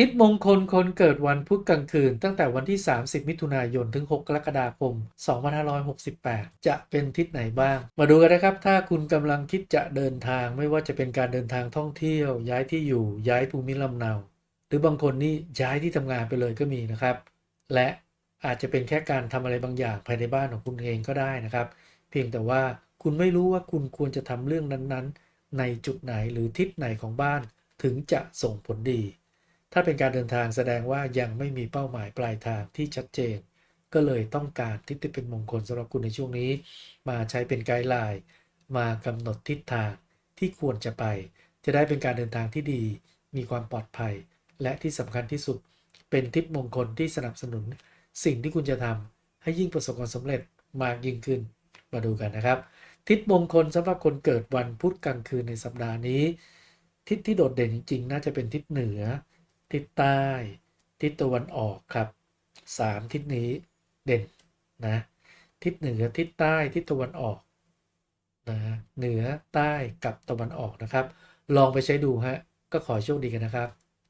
ทิศมงคลคนเกิดวันพุธกลางคืน ตั้งแต่วันที่ 30 มิถุนายนถึง 6 กรกฎาคม 2568 จะเป็นทิศไหนบ้าง มาดูกันนะครับ ถ้าคุณกำลังคิดจะเดินทางไม่ว่าจะเป็นการเดินทางท่องเที่ยว ย้ายที่อยู่ย้ายภูมิลำเนา หรือบางคนนี่ย้ายที่ทำงานไปเลยก็มีนะครับ และอาจจะเป็นแค่การทำอะไรบางอย่างภายในบ้านของคุณเองก็ได้นะครับ เพียงแต่ว่าคุณไม่รู้ว่าคุณควรจะทำเรื่องนั้นๆ ในจุดไหนหรือทิศไหนของบ้านถึงจะส่งผลดี ถ้าเป็นการเดินทางแสดงว่ายังไม่มีเป้าหมายปลายทางที่ชัดเจน ก็เลยต้องการทิศที่เป็นมงคลสำหรับคุณในช่วงนี้ มาใช้เป็นไกด์ไลน์มากำหนดทิศทางที่ควรจะไป จะได้เป็นการเดินทางที่ดี มีความปลอดภัย และที่สำคัญที่สุด เป็นทิศมงคลที่สนับสนุน สิ่งที่คุณจะทำให้ยิ่งประสบความสำเร็จมากยิ่งขึ้น มาดูกันนะครับ ทิศมงคลสำหรับคนเกิดวันพุธกลางคืนในสัปดาห์นี้ ทิศที่โดดเด่นจริงๆ น่าจะเป็นทิศเหนือ ทิศใต้ ทิศตะวันออกครับสามทิศนี้เด่นนะทิศเหนือทิศใต้ทิศตะวันออกนะเหนือใต้กับตะวันออกนะครับ ลองไปใช้ดูฮะก็ขอโชคดีกันนะครับ